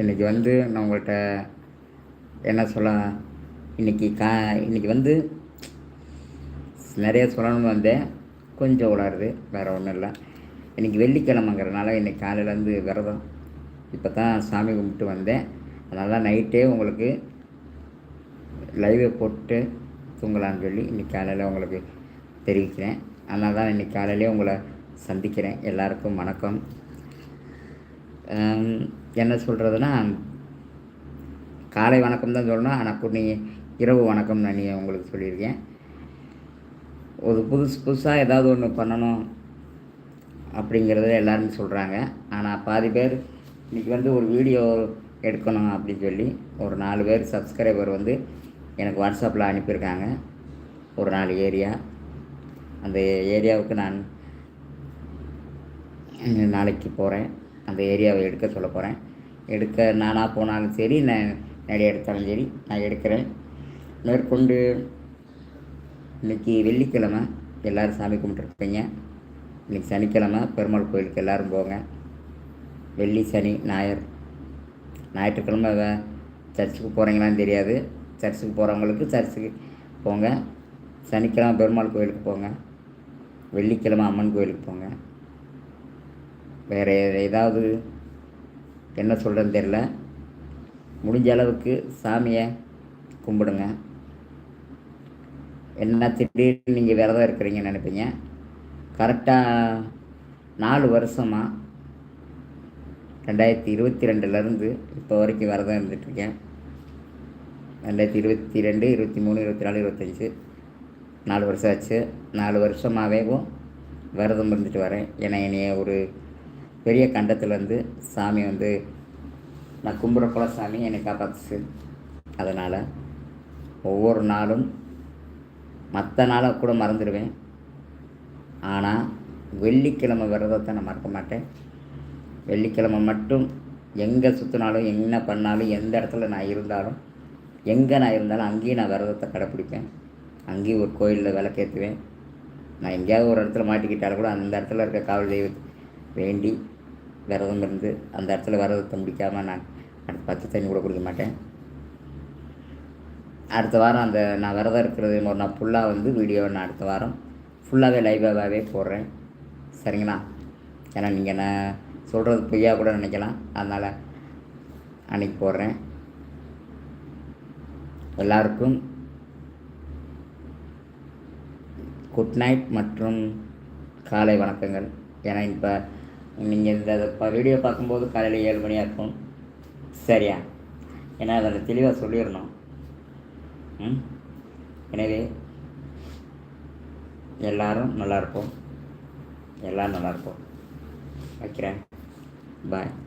இன்றைக்கி வந்து நான் உங்கள்கிட்ட என்ன சொல்ல இன்றைக்கி கா இன்றைக்கி வந்து நிறைய சொல்லணும்னு வந்தேன். கொஞ்சம் உளருது வேறு ஒன்றும் இல்லை. இன்றைக்கி வெள்ளிக்கிழமைங்கிறனால இன்றைக்கி காலையிலேருந்து விரதம். இப்போ தான் சாமி கும்பிட்டு வந்தேன். அதனால் நைட்டே உங்களுக்கு லைவை போட்டு தூங்கலான்னு சொல்லி இன்றைக்கி காலையில் உங்களுக்கு தெரிவிக்கிறேன். அதனால தான் இன்றைக்கி காலையிலே உங்களை சந்திக்கிறேன். எல்லாருக்கும் வணக்கம். என்ன சொல்கிறதுனா காலை வணக்கம் தான் சொல்லணும். ஆனால் நீ இரவு வணக்கம் நான் நீ உங்களுக்கு சொல்லியிருக்கேன். ஒரு புதுசு புதுசாக ஏதாவது ஒன்று பண்ணணும் அப்படிங்கிறத எல்லாருமே சொல்கிறாங்க ஆனால் பாதி பேர் இன்றைக்கி வந்து ஒரு வீடியோ எடுக்கணும் அப்படின்னு சொல்லி ஒரு நாலு பேர் சப்ஸ்கிரைபர் வந்து எனக்கு வாட்ஸ்அப்பில் அனுப்பியிருக்காங்க. ஒரு நாலு ஏரியா. அந்த ஏரியாவுக்கு நான் நாளைக்கு போகிறேன் அந்த ஏரியாவை எடுக்க சொல்ல போகிறேன் எடுக்க நானாக போனாலும் சரி நான் நிறைய எடுத்தாலும் சரி நான் எடுக்கிறேன். மேற்கொண்டு இன்றைக்கி வெள்ளிக்கிழமை எல்லோரும் சாமி கும்பிட்டுருப்பீங்க. இன்றைக்கி சனிக்கிழமை பெருமாள் கோயிலுக்கு எல்லோரும் போங்க. வெள்ளி சனி ஞாயிறு. ஞாயிற்றுக்கிழமை வே- சர்ச்சுக்கு போகிறீங்களான்னு தெரியாது. சர்ச்சுக்கு போகிறவங்களுக்கு சர்ச்சுக்கு போங்க. சனிக்கிழமை பெருமாள் கோயிலுக்கு போங்க. வெள்ளிக்கிழமை அம்மன் கோயிலுக்கு போங்க. வேறு ஏதாவது என்ன சொல்கிறேன்னு தெரில முடிஞ்ச அளவுக்கு சாமியை கும்பிடுங்க. என்ன திடீர்னு நீங்கள் விரதம் இருக்கிறீங்கன்னு நினைப்பீங்க. கரெக்டாக நாலு வருஷமாக ரெண்டாயிரத்தி இருபத்தி ரெண்டுலேருந்து இப்போ வரைக்கும் விரதம் இருந்துகிட்ருக்கேன் ரெண்டாயிரத்தி இருபத்தி ரெண்டு இருபத்தி மூணு இருபத்தி நாலு இருபத்தஞ்சி. நாலு வருஷம் ஆச்சு. நாலு வருஷமாகவேவும் விரதம் இருந்துட்டு வரேன். ஏன்னா என்னைய ஒரு பெரிய கண்டத்துலேருந்து சாமி வந்து நான் கும்புற குல சாமி என்னை காப்பாற்றுச்சு அதனால் ஒவ்வொரு நாளும் மற்ற நாளை கூட மறந்துடுவேன். ஆனால் வெள்ளிக்கிழமை விரதத்தை நான் மறக்க மாட்டேன். வெள்ளிக்கிழமை மட்டும் எங்கே சுற்றினாலும் என்ன பண்ணாலும் எந்த இடத்துல நான் இருந்தாலும் எங்கே நான் இருந்தாலும் அங்கேயும் நான் விரதத்தை கடைப்பிடிப்பேன். அங்கேயும் ஒரு கோயிலில் விளக்கேற்றுவேன் நான் எங்கேயாவது ஒரு இடத்துல மாட்டிக்கிட்டாலும் கூட அந்த இடத்துல இருக்க காவல் தெய்வத்தை வேண்டி விரதம் இருந்து அந்த இடத்துல விரதத்தை முடிக்காமல் நான் அடுத்த பச்சை தண்ணி கூட குடிக்க மாட்டேன். அடுத்த வாரம் அந்த நான் விரதம் இருக்கிறது ஒரு நான் ஃபுல்லாக வந்து வீடியோவை நான் அடுத்த வாரம் ஃபுல்லாகவே லைவாகவே போடுறேன். சரிங்களா? ஏன்னா நீங்கள் நான் சொல்கிறது பொய்யா கூட நினைக்கலாம். அதனால் அன்னைக்கு போடுறேன். எல்லாருக்கும் குட் நைட் மற்றும் காலை வணக்கங்கள். ஏன்னா இப்போ நீங்கள் இந்த வீடியோ பார்க்கும்போது காலையில் ஏழு மணியாக இருக்கும். சரியா? ஏன்னா அதில் தெளிவாக சொல்லிடணும். ம்? எனவே எல்லாரும் நல்லா இருப்போம். எல்லோரும் நல்லா இருப்போம். வைக்கிறேன். பாய்